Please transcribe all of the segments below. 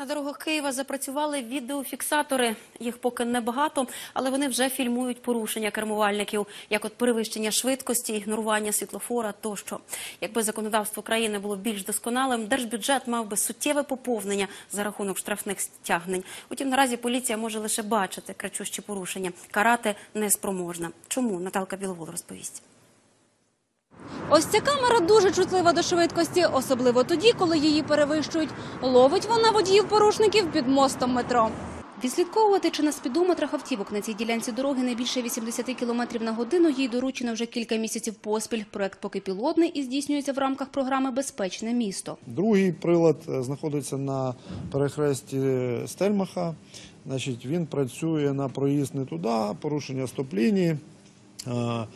На дорогах Києва запрацювали відеофіксатори. Їх поки небагато, але вони вже фільмують порушення кермувальників, як от перевищення швидкості, ігнорування світлофора тощо. Якби законодавство країни було більш досконалим, держбюджет мав би суттєве поповнення за рахунок штрафних стягнень. Утім, наразі поліція може лише бачити кричущі порушення, карати неспроможна. Чому Наталка Біловол розповість? Ось ця камера дуже чутлива до швидкості, особливо тоді, коли її перевищують. Ловить вона водіїв-порушників під мостом метро. Відслідковувати чи на спідометрах автівок на цій ділянці дороги не більше 80 км на годину їй доручено вже кілька місяців поспіль. Проект поки пілотний і здійснюється в рамках програми Безпечне місто. Другий прилад е, знаходиться на перехресті Стельмаха. Значить, він працює на проїзд не туди, порушення стоп-лінії е,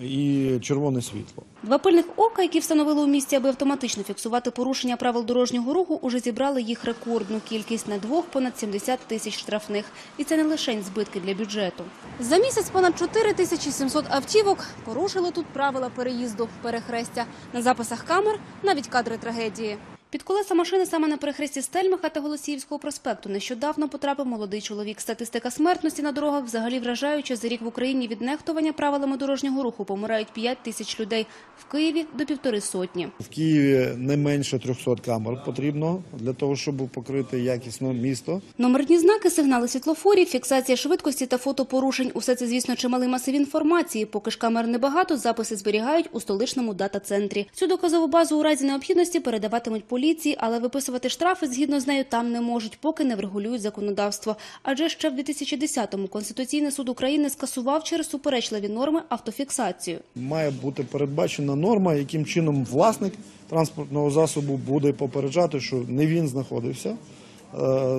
і червоне світло. Два пильних ока, які встановили у місті, аби автоматично фіксувати порушення правил дорожнього руху, уже зібрали їх рекордну кількість на двох понад 70 тисяч штрафних. І це не лише збитки для бюджету. За місяць понад 4 тисячі 700 автівок порушили тут правила переїзду перехрестя. На записах камер навіть кадри трагедії. Під колеса машини саме на перехресті Стельмаха та Голосіївського проспекту нещодавно потрапив молодий чоловік. Статистика смертності на дорогах взагалі вражаюча. За рік в Україні від нехтування правилами дорожнього руху помирають 5 тисяч людей. В Києві до півтори сотні. В Києві не менше 300 камер потрібно для того, щоб покрити якісно місто. Номерні знаки, сигнали світлофорів, фіксація швидкості та фотопорушень. Усе це, звісно, чималий масив інформації. Поки ж камер небагато, записи зберігають у столичному дата-центрі. Цю доказову базу у разі необхідності передаватимуть поліції, але виписувати штрафи згідно з нею там не можуть, поки не врегулюють законодавство. Адже ще в 2010-му Конституційний суд України скасував через суперечливі норми автофіксацію. Має бути передбачена норма, яким чином власник транспортного засобу буде попереджати, що не він знаходився е,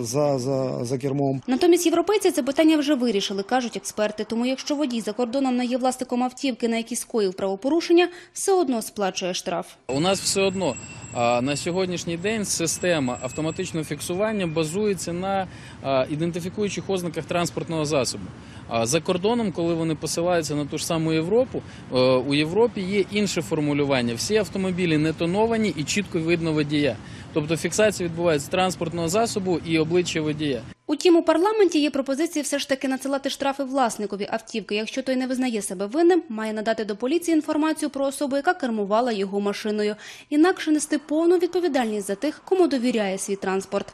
за, за, за кермом. Натомість європейці це питання вже вирішили, кажуть експерти. Тому якщо водій за кордоном не є власником автівки, на якій скоїв правопорушення, все одно сплачує штраф. У нас все одно на сьогоднішній день система автоматичного фіксування базується на ідентифікуючих ознаках транспортного засобу. За кордоном, коли вони посилаються на ту ж саму Європу, е, у Європі є інше формулювання. Всі автомобілі не тоновані і чітко видно водія. Тобто фіксація відбувається транспортного засобу і обличчя водія. Утім, у парламенті є пропозиції все ж таки надсилати штрафи власникові автівки. Якщо той не визнає себе винним, має надати до поліції інформацію про особу, яка кермувала його машиною. Інакше нести повну відповідальність за тих, кому довіряє свій транспорт.